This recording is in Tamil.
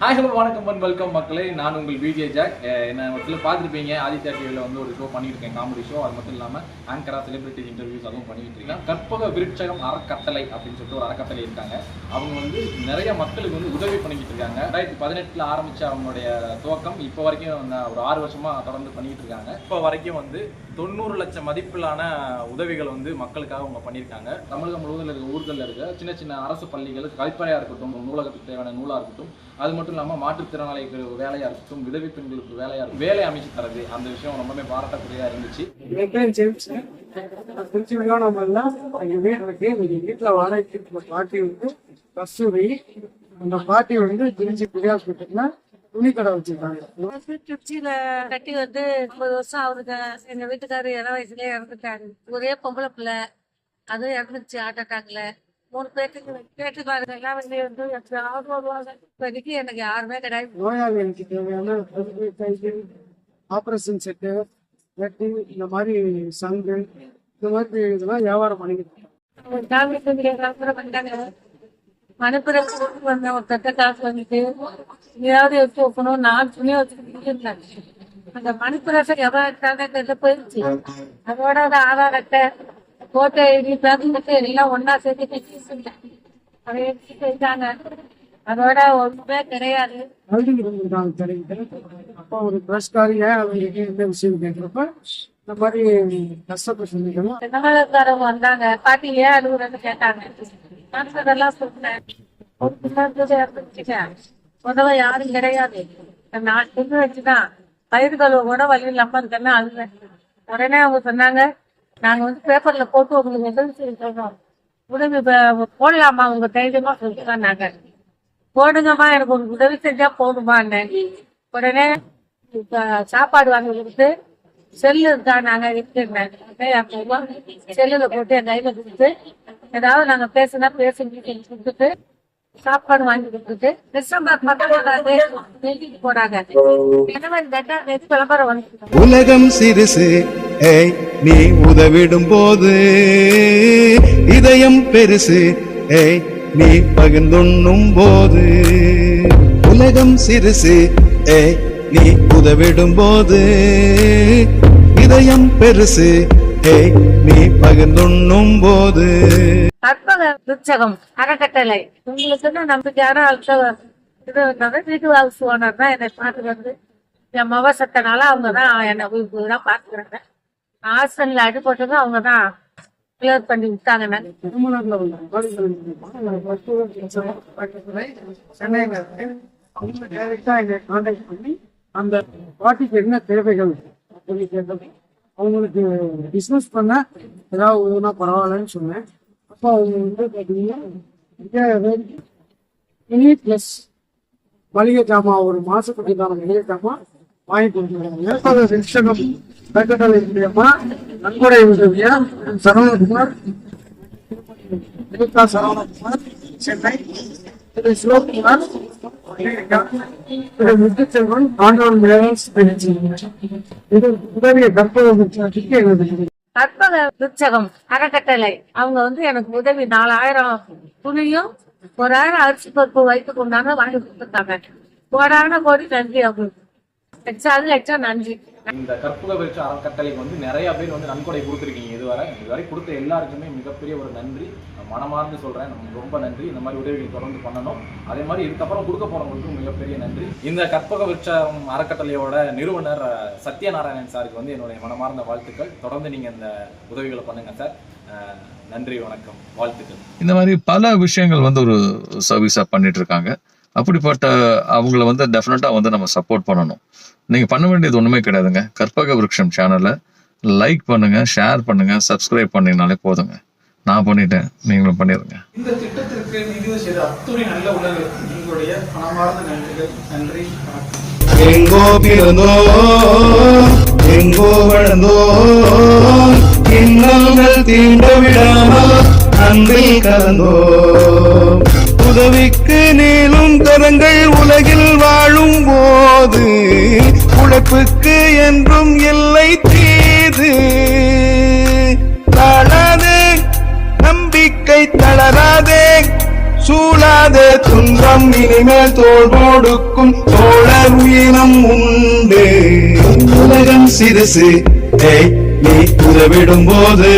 ஹாய் ஹலோ வணக்கம் அண்ட் வெல்கம் மக்களே. நான் உங்கள் விஜய் ஜாக் என்ன மட்டும் பார்த்துருப்பீங்க? ஆதித்யா டிவியில் வந்து ஒரு ஷோ பண்ணியிருக்கேன் காமெடி ஷோ அது மட்டும் இல்லாமல் ஆங்கரா செலிபிரிட்டி இன்டர்வியூஸ் அதுவும் பண்ணிட்டு இருக்கேன் கற்பக விருட்சகம் அறக்கட்டளை அப்படின்னு சொல்லிட்டு ஒரு அறக்கட்டளை இருக்காங்க. அவங்க வந்து நிறைய மக்களுக்கு வந்து உதவி பண்ணிக்கிட்டு இருக்காங்க. ரெண்டாயிரத்தி பதினெட்டில் ஆரம்பித்த அவங்களுடைய துவக்கம் இப்போ வரைக்கும் அந்த ஒரு ஆறு வருஷமாக தொடர்ந்து பண்ணிக்கிட்டு இருக்காங்க. இப்போ வரைக்கும் வந்து தொண்ணூறு லட்சம் மதிப்பிலான உதவிகள் வந்து மக்களுக்காக அவங்க பண்ணியிருக்காங்க. தமிழகம் முழுவதும் இருக்க ஊர்களில் இருக்க சின்ன சின்ன அரசு பள்ளிகள் கழிப்பறையாக இருக்கட்டும் நூலகத்துக்கு தேவையான நூலாக இருக்கட்டும் அது மட்டும் இல்லாமல் மாற்றுத்திறனாளிகளுக்கு வேலையாக இருக்கட்டும் விதவை பெண்களுக்கு வேலையாக இருக்கும் வேலை அமைச்சு தரது அந்த விஷயம் ரொம்பவே பாராட்டக்கூடியதாக இருந்துச்சு. என் பேர் ஜேம்ஸ் திருச்சி விழானமெல்லாம் எங்க வீடு இருக்கு. எங்க வீட்டுல வாடகைக்கு பாட்டி வந்து கஸ்தூரி அந்த பாட்டி வந்து திருச்சி பெரிய ஹாஸ்பிட்டல்ல துணி கடை வச்சிருக்காங்க. திருச்சியில கட்டி வந்து முப்பது வருஷம் ஆகுதுங்க. எங்க வீட்டுக்காரர் இள வயசுலயே இறந்துட்டாரு. ஒரே பொம்பளை பிள்ளை. அதுவும் இறந்துச்சு ஹார்ட் அட்டாக்ல மூணு பேருக்கு கேட்டு பாருங்க. எல்லாம் வெளியே வந்து எப்பயாவது வருவாங்க இப்போதைக்கு எனக்கு யாருமே கிடையாது. நோயாளிகளுக்கு தேவையான ஆபரேஷன் செட்டு வெட்டி இந்த மாதிரி சங்கு இந்த மாதிரி இதெல்லாம் வியாபாரம் பண்ணிக்கிட்டு வந்தாங்க. மனுப்புறம் வந்தேன் ஒரு தட்ட காசு வந்துட்டு எதையாவது எடுத்து வைக்கணும் நான் துணியை வச்சுக்கிட்டு இருந்தேன். அந்த மனுப்புரசை எவ்வளவு எடுத்தாங்க போயிடுச்சு. அதோட ஆதார் அட்டை போட்டோ ஐடி பேங்க் எல்லாம் ஒன்னா சேர்த்து எடுத்து போயிட்டாங்க. அதோட ஒண்ணுமே கிடையாது. அப்போ ஒரு எந்த விஷயம் கேட்கிறப்ப இந்த மாதிரி கஷ்டப்பட்டு சொல்லிக்கணும் தென்னமலைக்காரவங்க வந்தாங்க. பாட்டி ஏன் அழுகுறன்னு கேட்டாங்க. நான் அதெல்லாம் சொன்னேன் உதவ யாரும் கிடையாது. நான் தின்னு வச்சுதான். பயிர் கழுவ கூட வழி இல்லாம இருக்கேன்னு அழுவேன் உடனே அவங்க சொன்னாங்க நாங்க வந்து பேப்பர்ல போட்டு உங்களுக்கு உதவி செய்ய சொல்றோம் உதவி போடலாமா? உங்க தைரியமா சொல்லிட்டு நாங்க. போடுங்கம்மா எனக்கு ஒரு உதவி செஞ்சா போதுமா உடனே சாப்பாடு வாங்கி கொடுத்து செல்லு இருக்கா? நாங்க இருக்கிறேன் செல்லுல போட்டு என் கையில கொடுத்து ஏதாவது நாங்க பேசுனா பேசி கொடுத்துட்டு சாப்பாடு வாங்கி கொடுத்துட்டு டிசம்பர் பத்தொன்பதாவது தேதி போறாங்க. எனவே ரெண்டாம் தேதி விளம்பரம் வந்து உலகம் சிறுசு ஏய் நீ உதவிடும் போது இதயம் பெருசு ஏய் நீ பகிர்ந்துண்ணும் போது உலகம் சிறுசு ஏய் நீ உதவிடும் போது இதயம் பெருசு நீ பகிர்ந்துண்ணும் போது. கற்பக விருட்சகம் அறக்கட்டளை. உங்களுக்கு நம்பிக்கையான ஆட்கள் இது வந்தாங்க வீட்டு ஹவுஸ் ஓனர் தான் என்னை பார்த்து வந்து என் மக சத்தனால அவங்க தான் என்னை தான் பார்த்துக்கிறாங்க. ஹாஸ்டல்ல அடிபட்டது அவங்க தான் கிளியர் பண்ணி விட்டாங்க அவங்க டைரக்டா என்னை கான்டாக்ட் பண்ணி அந்த பாட்டிக்கு என்ன தேவைகள் அப்படின்னு கேட்டது அவங்களுக்கு பிஸ்னஸ் பண்ண ஏதாவது ஒழுங்கா பரவாயில்லன்னு சொன்னேன். அப்போ அவங்க வந்து பார்த்தீங்கன்னா இனி பிளஸ் மளிகை ஜாமான் ஒரு மாசத்துக்கு மளிகை ஜாமான் வாங்கி கொடுத்துருக்காங்க விருட்சகம் அறக்கட்டளை மூலியமா நன்கொடை உதவியா சரவணகுமார் நிகிதா சரவணகுமார் சென்னை திரு சிவகுமார் திரு முத்துச்செல்வன் ஆண்டவன் இது உதவிய கற்பக விருட்சகத்துக்கு கற்பக அறக்கட்டளை. அவங்க வந்து எனக்கு உதவி நாலாயிரம் துணியும் ஒரு ஆயிரம் அரிசி பருப்பு வைத்து கொண்டாங்க வாங்கி கொடுத்துருக்காங்க. கோடான கோடி நன்றி அவங்களுக்கு. லட்சாது லட்சம் நன்றி. இந்த கற்பக விருட்ச அறக்கட்டளைக்கு வந்து நிறைய பேர் வந்து நன்கொடை கொடுத்துருக்கீங்க இதுவரை. இதுவரை கொடுத்த எல்லாருக்குமே மிகப்பெரிய ஒரு நன்றி. மனமார்ந்து சொல்றேன் நமக்கு ரொம்ப நன்றி. இந்த மாதிரி உதவிகள் தொடர்ந்து பண்ணணும். அதே மாதிரி இதுக்கப்புறம் கொடுக்க போறவங்களுக்கும் மிகப்பெரிய நன்றி. இந்த கற்பக விருட்சம் அறக்கட்டளையோட நிறுவனர் சத்யநாராயணன் சாருக்கு வந்து என்னுடைய மனமார்ந்த வாழ்த்துக்கள். தொடர்ந்து நீங்க இந்த உதவிகளை பண்ணுங்க சார். நன்றி வணக்கம் வாழ்த்துக்கள். இந்த மாதிரி பல விஷயங்கள் வந்து ஒரு சர்வீஸா பண்ணிட்டு இருக்காங்க. அப்படிப்பட்ட அவங்கள வந்து டெஃபினட்டா வந்து நம்ம சப்போர்ட் பண்ணணும். நீங்க பண்ண வேண்டியது ஒண்ணுமே கிடையாதுங்க. கற்பக விருட்சம் சேனலை லைக் பண்ணுங்க ஷேர் பண்ணுங்க சப்ஸ்கிரைப் பண்ணீங்கனாலே போதுங்க. நான் பண்ணிட்டேன். நீங்களும் பண்ணிடுங்க இந்த திட்டத்திற்கு நிதி செய்த அத்துணை நல்ல உணவு. உங்களுடைய மனமார்ந்த நன்றிகள். நன்றி. எங்கோ பிறந்தோ எங்கோ வளர்ந்தோ தீண்ட விடாமல் அன்பில் கலந்தோ. உதவிக்கு நீளும் கரங்கள் உலகில் வாழும் போது உழைப்புக்கு என்றும் இல்லை தீது. தாழாதே நம்பிக்கை தளராதே. சூழாதே துன்பம் இனிமேல் தோள் கொடுக்கும் தோழர் உயிரம் உண்டு. உலகம் சிறுசு நீ உதவிடும் போது